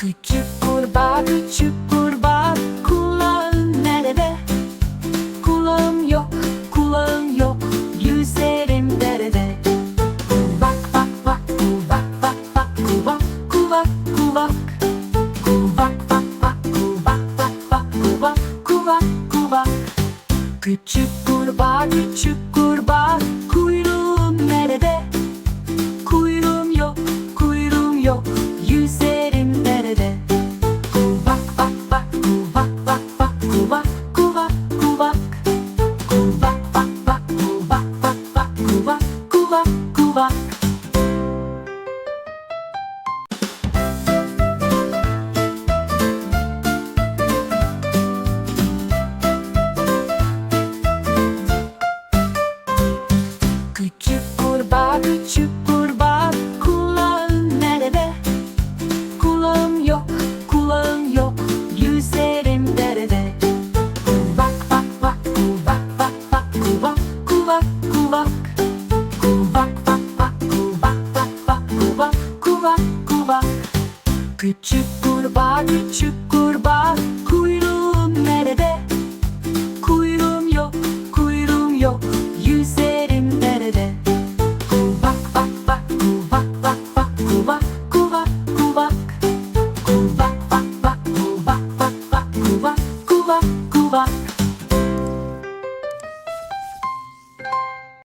Küçük kurbağa küçük kurbağa kulağın nerede? Kulağım yok kulağım yok yüzerim derede Kulak bak bak kulak bak bak kulak kulak kulak Kulak bak bak kulak bak bak kulak kulak kulak Küçük kurbağa küçük kurbağa kurbağa küçük kurbağa Kulağın nerede? Kulağım yok kulağım yok Yüzerim derede Kuvak bak bak kuvak bak bak kuvak kuvak kuvak Kuvak bak bak kuvak bak bak kuvak kuvak kuvak Küçük kurbağa küçük kurbağa Kuyruğum nerede?